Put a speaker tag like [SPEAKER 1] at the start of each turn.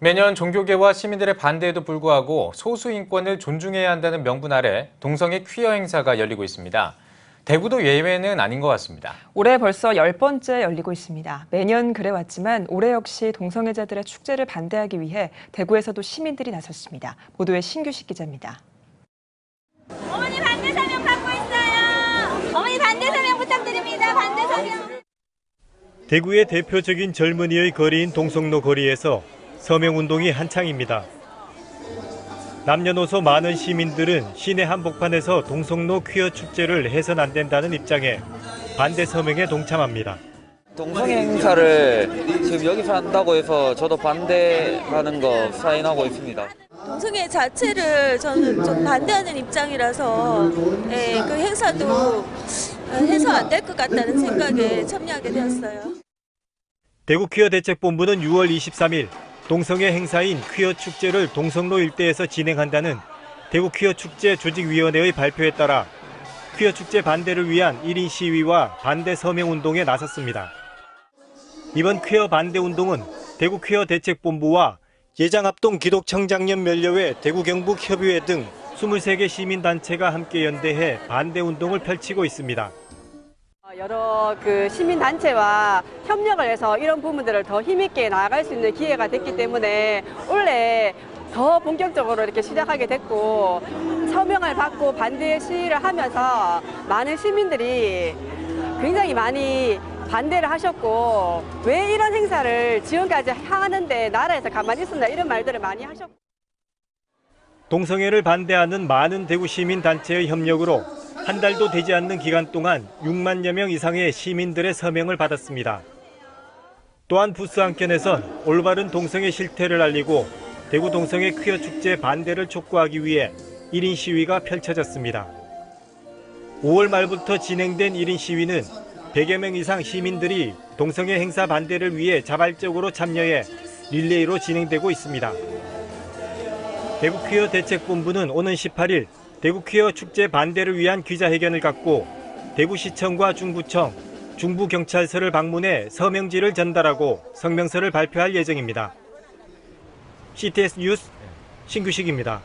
[SPEAKER 1] 매년 종교계와 시민들의 반대에도 불구하고 소수 인권을 존중해야 한다는 명분 아래 동성애 퀴어 행사가 열리고 있습니다. 대구도 예외는 아닌 것 같습니다.
[SPEAKER 2] 올해 벌써 열 번째 열리고 있습니다. 매년 그래왔지만 올해 역시 동성애자들의 축제를 반대하기 위해 대구에서도 시민들이 나섰습니다. 보도에 신규식 기자입니다.
[SPEAKER 3] 어머니 반대 서명 받고 있어요. 어머니 반대 서명 부탁드립니다. 반대 서명.
[SPEAKER 4] 대구의 대표적인 젊은이의 거리인 동성로 거리에서 서명운동이 한창입니다. 남녀노소 많은 시민들은 시내 한복판에서 동성로 퀴어 축제를 해선 안 된다는 입장에 반대 서명에 동참합니다.
[SPEAKER 5] 동성애 행사를 지금 여기서 한다고 해서 저도 반대하는 거 사인하고 있습니다.
[SPEAKER 6] 동성애 자체를 저는 좀 반대하는 입장이라서 예, 그 행사도 해서 안 될 것 같다는 생각에 참여하게 되었어요.
[SPEAKER 4] 대구 퀴어 대책본부는 6월 23일 동성애 행사인 퀴어 축제를 동성로 일대에서 진행한다는 대구 퀴어 축제 조직위원회의 발표에 따라 퀴어 축제 반대를 위한 1인 시위와 반대 서명 운동에 나섰습니다. 이번 퀴어 반대 운동은 대구 퀴어 대책본부와 예장합동 기독청장년 면려회 대구 경북 협의회 등 23개 시민단체가 함께 연대해 반대 운동을 펼치고 있습니다.
[SPEAKER 7] 여러 그 시민 단체와 협력을 해서 이런 부분들을 더 힘있게 나아갈 수 있는 기회가 됐기 때문에 올해 더 본격적으로 이렇게 시작하게 됐고 서명을 받고 반대 시위를 하면서 많은 시민들이 굉장히 많이 반대를 하셨고 왜 이런 행사를 지금까지 하는데 나라에서 가만히 있었나 이런 말들을 많이 하셨고
[SPEAKER 4] 동성애를 반대하는 많은 대구 시민 단체의 협력으로 한 달도 되지 않는 기간 동안 6만여 명 이상의 시민들의 서명을 받았습니다. 또한 부스 한켠에선 올바른 동성애 실태를 알리고 대구 동성애 퀴어 축제 반대를 촉구하기 위해 1인 시위가 펼쳐졌습니다. 5월 말부터 진행된 1인 시위는 100여 명 이상 시민들이 동성애 행사 반대를 위해 자발적으로 참여해 릴레이로 진행되고 있습니다. 대구 퀴어 대책본부는 오는 18일 대구 퀴어 축제 반대를 위한 기자회견을 갖고 대구시청과 중구청, 중부경찰서를 방문해 서명지를 전달하고 성명서를 발표할 예정입니다. CTS 뉴스 신규식입니다.